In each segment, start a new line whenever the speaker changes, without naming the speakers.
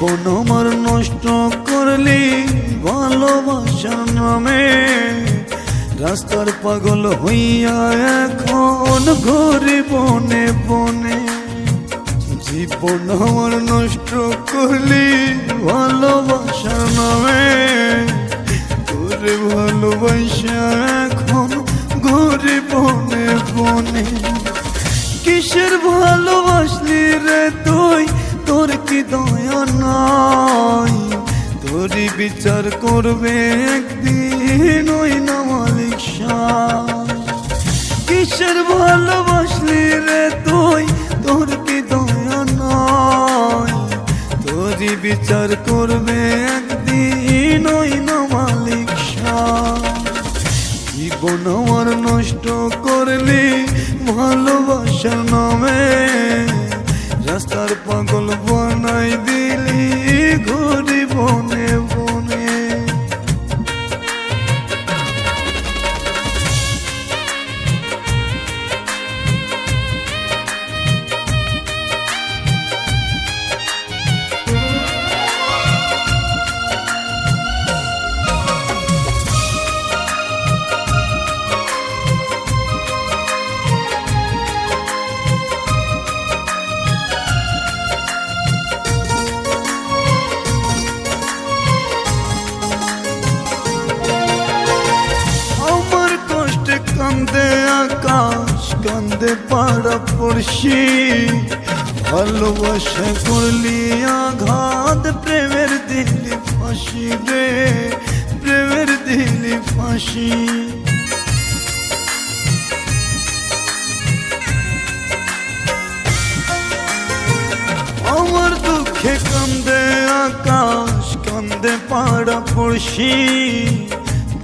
কোন আমার নষ্ট করলি ভালোবাসার নামে। রাস্তার পাগল হইয়া এখন ঘরে বনে। বনে জীবন আমার নষ্ট করলি ভালোবাসার নামে। তোরে ভালোবাসা এখন ঘরে বনে বনে। কিসের ভালোবাসলি রে তুই? তোর কি দয়া নাই তোরই বিচার করবে একদিন ওই না মালিক শাহ। কিসের ভালোবাসলি রে তুই তোর কি দয়া নাই বিচার করবে একদিন ওই না মালিক শাহ। জীবন আমার নষ্ট করলি ভালোবাসার নামে রাস্তার পাগল বানাই দিলি ঘুরি বনে কান্দে পাড়া পড়শি, ভালোবাসা করলি আঘাত, প্রেমের দিলি ফাঁসি রে, প্রেমের দিলি ফাঁসি। আমার দুঃখে কান্দে আকাশ, কান্দে পাড়া পড়শি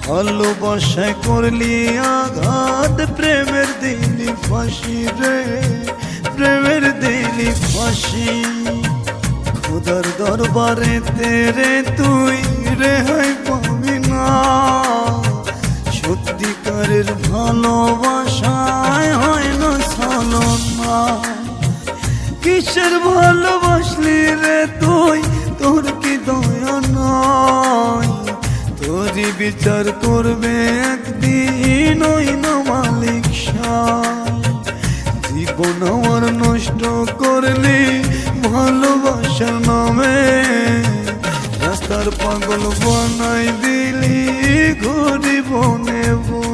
ভালোবাসায় করলি আঘাত, প্রেমের দিলি ফাঁসি রে, প্রেমের দিলি ফাঁসি। খুদার দরবারে তেরে তুই রেহাই পাবি না। সত্যিকারের ভালোবাসায় হয় না ছলনা কিসের ভালোবাসলি রে তুই? তোর কি দয়া নাই? তোরই বিচার করবে একদিন ওই মালিক জীবন আমার নষ্ট করলি ভালোবাসার নামে রাস্তার পাগল বনাই দিলি ঘুরি বনে বনে।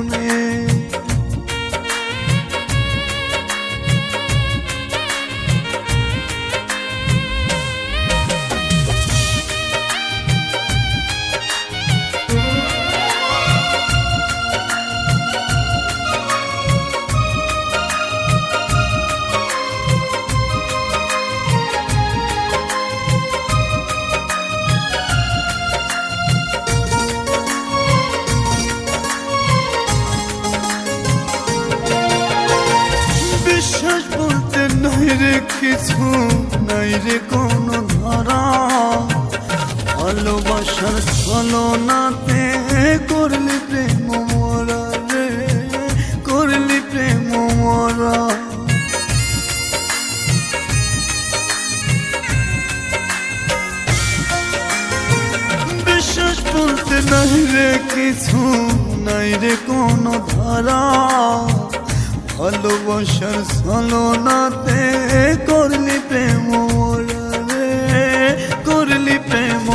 কিছু নাই রে কোনো ধারা। ভালোবাসার ছলনাতে করলি প্রেম মরা রে, করলি প্রেম মরা। বিশ্বাস বলতে নাই রে কিছু নাই রে কোনো ধারা। ভালোবাসার ছলনাতে করলি প্রেম রে, করলি প্রেম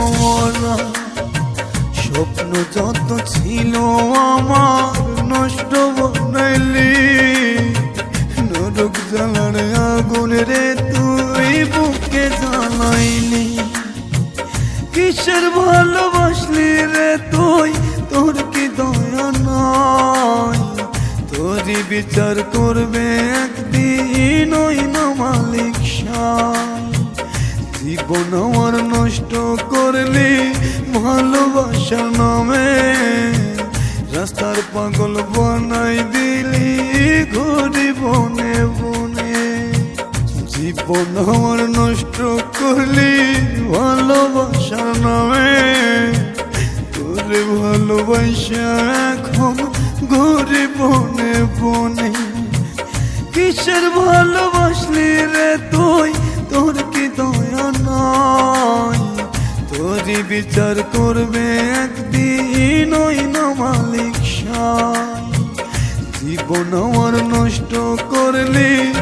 স্বপ্ন যত ছিল আমার নষ্ট বানাইলি নরক জ্বালার আগুন রে তুই বুকে জ্বালাইলি। কিসের ভালোবাসলি রে তুই? তোর কি দয়া নাই? তোরই বিচার করবে একদিন ওই মালিক। জীবন আমার নষ্ট করলি ভালোবাসার নামে। রাস্তার পাগল বানাই দিলি ঘুরি বনে বনে। জীবন আমার নষ্ট করলি ভালোবাসার নামে। তোরে ভালোবাসা এখন ঘুরি বনে বনে। কিসের ভালোবাসলি রে তুই? তোর কি দয়া নাই? তোরই বিচার করবে একদিন ওই না মালিক জীবন আমার নষ্ট করলি